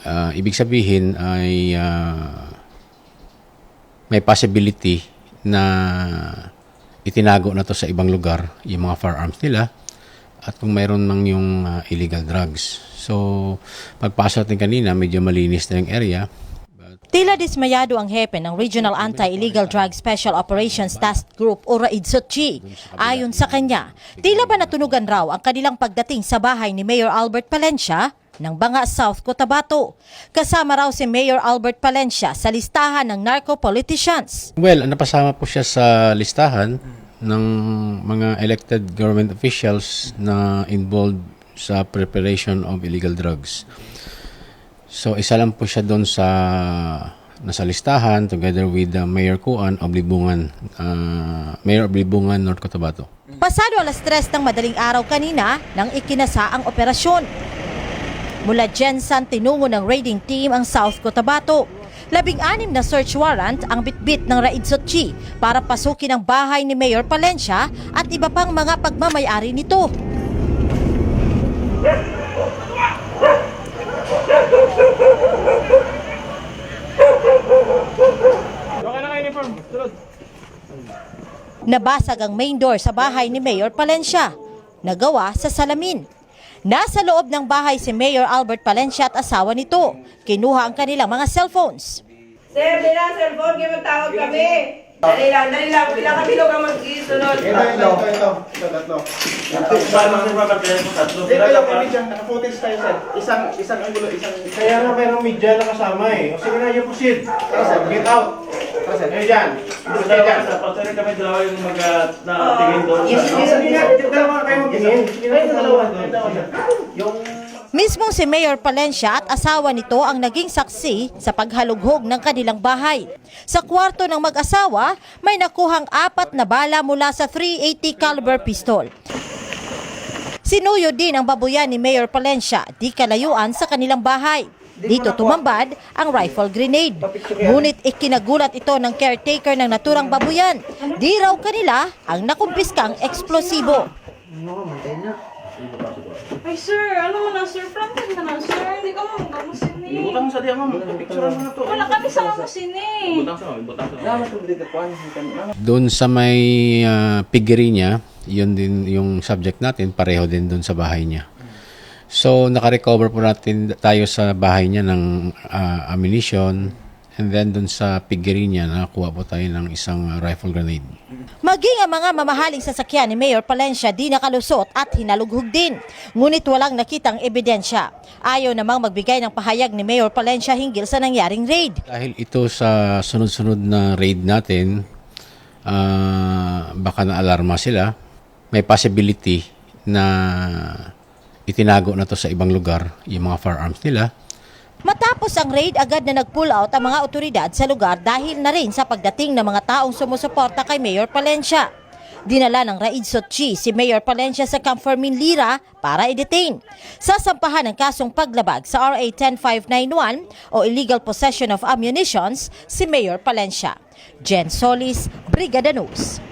Ah, ibig sabihin ay ah, may possibility na itinago na to sa ibang lugar yung mga firearms nila at kung mayroon mang yung ah, illegal drugs. So, pagpasok natin kanina, medyo malinis na yung area. Tila dismayado ang hepe ng Regional Anti-Illegal Drug Special Operations Task Group o RAID Sochi. Ayon sa kanya, tila ba natunugan raw ang kanilang pagdating sa bahay ni Mayor Albert Palencia ng Banga South Cotabato. Kasama raw si Mayor Albert Palencia sa listahan ng narco-politicians. Well, napasama po siya sa listahan ng mga elected government officials na involved sa preparation of illegal drugs. So, isa lang po siya doon sa nasa listahan together with the Mayor Kuan of Libungan, ah, Mayor of Libungan, North Cotabato. Pasado alas 3 ng madaling araw kanina nang ikinasa ang operasyon. Mula Jensan, tinungo ng raiding team ang South Cotabato. Labing-anim na search warrant ang bitbit ng Raid Sochi para pasukin ang bahay ni Mayor Palencia at iba pang mga pagmamayari nito. Nabasag ang main door sa bahay ni Mayor Palencia. Nagawa sa salamin. Nasa loob ng bahay si Mayor Albert Palencia at asawa nito. Kinuha ang kanilang mga cellphones. Sir, na, cellphone, kayo magtawag kami. Dali lang, dali lang. Ilang kami ka mag-isunod. Ito, ito, ito, ito. Ito, tatlo. Paano sir papagkain mo tatlo? Dito lang kami dyan, naka-footage tayo sir. Isang, isang angulo, isang... Kaya nga pero media na kasama eh. O sige na, you proceed. Get out. Kayo dyan. Dalawa sa pagkain kami dalawa yung mag nakatingin doon Yes, yes, na, dalawa kayo magtingin. Sige na, dalawa. Yung... Mismong si Mayor Palencia at asawa nito ang naging saksi sa paghalughog ng kanilang bahay. Sa kwarto ng mag-asawa, may nakuhang apat na bala mula sa 380 caliber pistol. Sinuyo din ang babuyan ni Mayor Palencia di kalayuan sa kanilang bahay. Dito tumambad ang rifle grenade. Ngunit ikinagulat ito ng caretaker ng naturang babuyan. Di raw kanila ang nakumpiskang eksplosibo. Ay, sir, ano mo na, sir? Planted ka na, sir. Hindi ka mo magamusin eh. Butang sa diyan mo, picture mo na to. Wala kami sa magamusin eh. Butang sa, butang sa. Dapat yung dito, kuhan. Doon sa may uh, piggery niya, yun din yung subject natin, pareho din doon sa bahay niya. So, nakarecover po natin tayo sa bahay niya ng ah, ammunition and then doon sa piggery niya, nakakuha po tayo ng isang ah, rifle grenade. Maging ang mga mamahaling sasakyan ni Mayor Palencia di nakalusot at hinalughog din. Ngunit walang nakitang ebidensya. Ayaw namang magbigay ng pahayag ni Mayor Palencia hinggil sa nangyaring raid. Dahil ito sa sunod-sunod na raid natin, ah, baka na-alarma sila. May possibility na itinago na to sa ibang lugar yung mga firearms nila. Matapos ang raid, agad na nag-pull out ang mga otoridad sa lugar dahil na rin sa pagdating ng mga taong sumusuporta kay Mayor Palencia. Dinala ng Raid Sochi si Mayor Palencia sa Camp Fermin Lira para i-detain. Sasampahan ng kasong paglabag sa RA 10591 o illegal possession of ammunitions si Mayor Palencia. Jen Solis, Brigada News.